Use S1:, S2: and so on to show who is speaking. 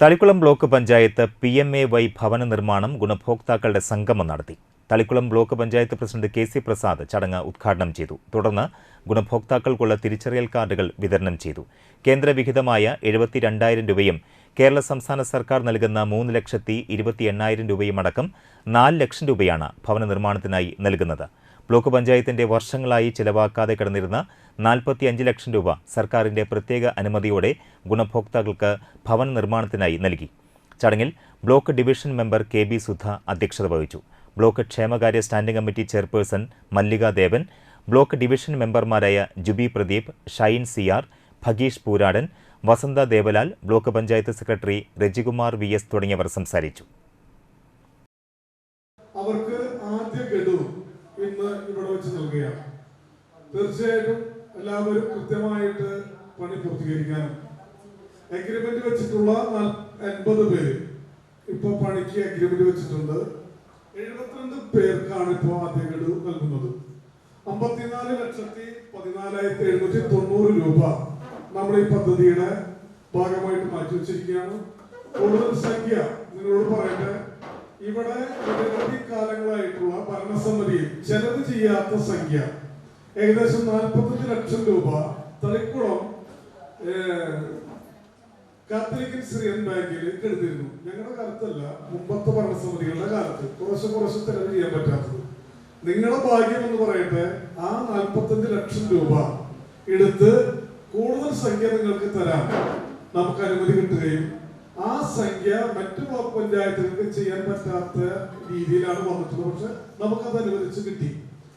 S1: Thalikkulam block panchayat P M A Y ഭവന നിർമ്മാണം ഗുണഭോക്താക്കളുടെ സംഗമം നടത്തി. Thalikkulam block panchayat president K C Prasad ചടങ്ങ് ഉദ്ഘാടനം ചെയ്തു. തുടർന്ന് ഗുണഭോക്താക്കൾക്കുള്ള തിരിച്ചറിയൽ കാർഡുകൾ വിതരണം ചെയ്തു. കേന്ദ്രവിഹിതമായ എഴുപത്തിരണ്ടായിരം രൂപയും കേരള സംസ്ഥാന സർക്കാർ നൽകുന്ന മൂന്ന് ലക്ഷത്തി ഇരുപത്തി എണ്ണായിരം രൂപയും അടക്കം നാല് ലക്ഷം രൂപയാണ് ഭവന നിർമ്മാണത്തിനായി നൽകുന്നത്. ബ്ലോക്ക് പഞ്ചായത്തിന്റെ വർഷങ്ങളായി ചിലവാക്കാതെ കിടന്നിരുന്ന നാൽപ്പത്തിയഞ്ച് ലക്ഷം രൂപ സർക്കാരിന്റെ പ്രത്യേക അനുമതിയോടെ ഗുണഭോക്താക്കൾക്ക് ഭവന നിർമ്മാണത്തിനായി നൽകി. ചടങ്ങിൽ block division member K B Sudha അധ്യക്ഷത വഹിച്ചു. ബ്ലോക്ക് ക്ഷേമകാര്യ standing committee chairperson Mallika Devan block division മെമ്പർമാരായ Jubi Pradeep Shine C R Bhageesh Pooradan Vasantha Devalal block panchayat secretary Rajikumar V S തുടങ്ങിയവർ സംസാരിച്ചു.
S2: അവർക്ക് ആദ്യ ഗഡു ഇന്ന് ഇവിടെ വെച്ച് നൽകുകയാണ്. തീർച്ചയായിട്ടും എല്ലാവരും കൃത്യമായിട്ട് പണി പൂർത്തീകരിക്കാനും. അഗ്രിമെന്റ് വെച്ചിട്ടുള്ള എൺപത് പേര് ഇപ്പൊ പണിക്ക് അഗ്രിമെന്റ് വെച്ചിട്ടുണ്ട്. എഴുപത്തിരണ്ട് പേർക്കാണ് ഇപ്പോ ആദ്യ ഗഡു നൽകുന്നത്. അമ്പത്തിനാല് ലക്ഷത്തി പതിനാലായിരത്തി എഴുന്നൂറ്റി തൊണ്ണൂറ് രൂപ നമ്മൾ ഈ പദ്ധതിയുടെ ഭാഗമായിട്ട് മാറ്റി വെച്ചിരിക്കുകയാണ്. കൂടുതൽ സംഖ്യ നിങ്ങളോട് പറയട്ടെ. ഇവിടെ നിരവധി കാലങ്ങളായിട്ടുള്ള ഭരണസമിതിയിൽ ചെയ്യാത്ത സംഖ്യ. ഏകദേശം നാൽപ്പത്തഞ്ച് ലക്ഷം രൂപ. തളിക്കുളം കാത്തലിക്കൻ സിറിയൻ ബാങ്കിൽ എടുത്തിരുന്നു ഞങ്ങളുടെ കാലത്തല്ല മുമ്പത്തെ ഭരണസമിതികളുടെ കാലത്ത്. കുറച്ച് കുറച്ച് ചെലവ് ചെയ്യാൻ പറ്റാത്തത്. നിങ്ങളുടെ ഭാഗ്യം എന്ന് പറയട്ടെ ആ നാൽപ്പത്തഞ്ച് ലക്ഷം രൂപ എടുത്ത് കൂടുതൽ സംഖ്യ നിങ്ങൾക്ക് തരാൻ നമുക്ക് അനുമതി കിട്ടുകയും ആ സംഖ്യ മറ്റു ബ്ലോക്ക് പഞ്ചായത്തുകൾക്ക് ചെയ്യാൻ പറ്റാത്ത രീതിയിലാണ് വന്നിട്ടുള്ളത്. പക്ഷെ നമുക്കത് അനുവദിച്ച് കിട്ടി.